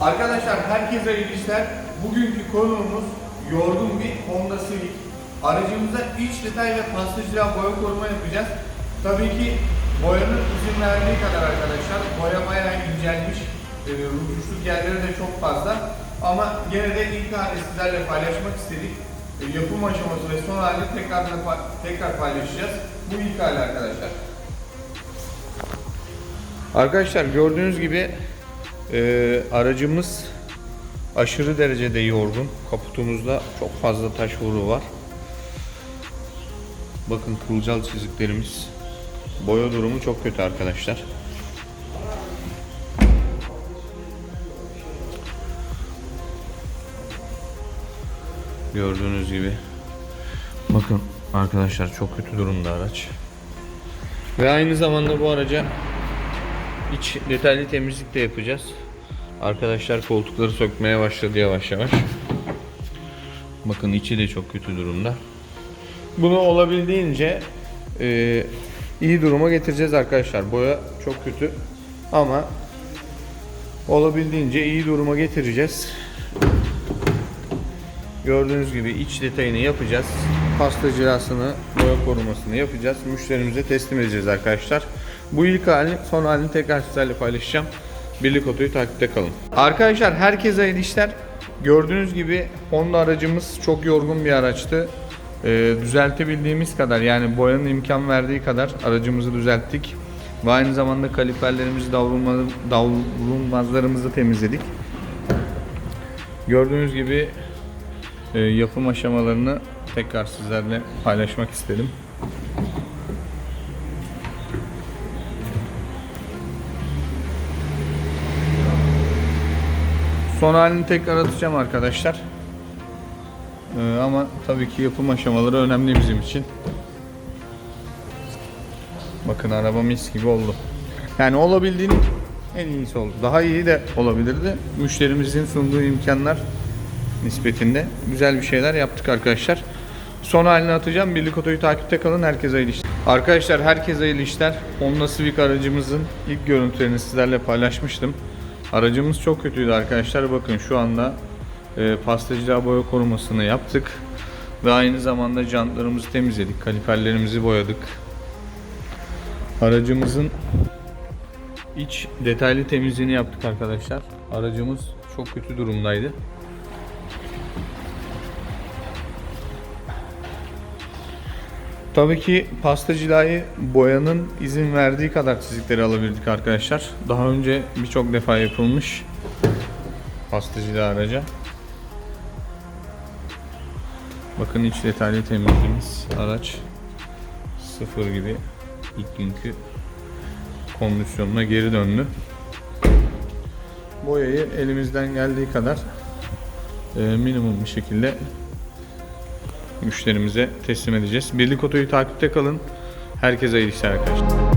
Arkadaşlar herkese iyi işler. Bugünkü konuğumuz yorgun bir Honda Civic. Aracımıza iç detay ve pastacılığa boya koruma yapacağız. Tabii ki boyanın izin verdiği kadar arkadaşlar. Boya bayağı incelmiş. E, rutuşluk yerleri de çok fazla. Ama gene de ilk hali sizlerle paylaşmak istedik. E, yapım aşaması ve son halini tekrar, tekrar paylaşacağız. Bu ilk hali arkadaşlar. Arkadaşlar gördüğünüz gibi e, aracımız aşırı derecede yorgun. Kaputumuzda çok fazla taş vuruğu var. Bakın kılcal çiziklerimiz. Boya durumu çok kötü arkadaşlar. Gördüğünüz gibi. Bakın arkadaşlar çok kötü durumda araç. Ve aynı zamanda bu araca iç detaylı temizlik de yapacağız. Arkadaşlar koltukları sökmeye başladı yavaş yavaş. Bakın içi de çok kötü durumda. Bunu olabildiğince e, iyi duruma getireceğiz arkadaşlar. Boya çok kötü ama olabildiğince iyi duruma getireceğiz. Gördüğünüz gibi iç detayını yapacağız. Pasta cilasını, boya korumasını yapacağız. Müşterimize teslim edeceğiz arkadaşlar. Bu ilk halini, son halini tekrar sizlerle paylaşacağım. Birlik otoyu takipte kalın. Arkadaşlar herkese hayırlı işler. Gördüğünüz gibi Honda aracımız çok yorgun bir araçtı. Ee, düzeltebildiğimiz kadar yani boyanın imkan verdiği kadar aracımızı düzelttik. Ve aynı zamanda kaliperlerimizi davrulma, davrulmazlarımızı temizledik. Gördüğünüz gibi e, yapım aşamalarını tekrar sizlerle paylaşmak istedim. Son halini tekrar atacağım arkadaşlar. Ee, ama tabii ki yapım aşamaları önemli bizim için. Bakın araba mis gibi oldu. Yani olabildiğinin en iyisi oldu. Daha iyi de olabilirdi. Müşterimizin sunduğu imkanlar nispetinde güzel bir şeyler yaptık arkadaşlar. Son halini atacağım. Birlik otoyu takipte kalın. Herkese hayırlı işler. Arkadaşlar herkese hayırlı işler. Honda Civic aracımızın ilk görüntülerini sizlerle paylaşmıştım. Aracımız çok kötüydü arkadaşlar. Bakın şu anda e, pastacılığa boya korumasını yaptık. Ve aynı zamanda jantlarımızı temizledik. Kaliperlerimizi boyadık. Aracımızın iç detaylı temizliğini yaptık arkadaşlar. Aracımız çok kötü durumdaydı. Tabii ki pasta cilayı boyanın izin verdiği kadar çizikleri alabildik arkadaşlar. Daha önce birçok defa yapılmış pasta cila araca. Bakın iç detaylı temizliğimiz araç sıfır gibi ilk günkü kondisyonuna geri döndü. Boyayı elimizden geldiği kadar e, minimum bir şekilde müşterimize teslim edeceğiz. Birlik otoyu takipte kalın. Herkese iyi işler arkadaşlar.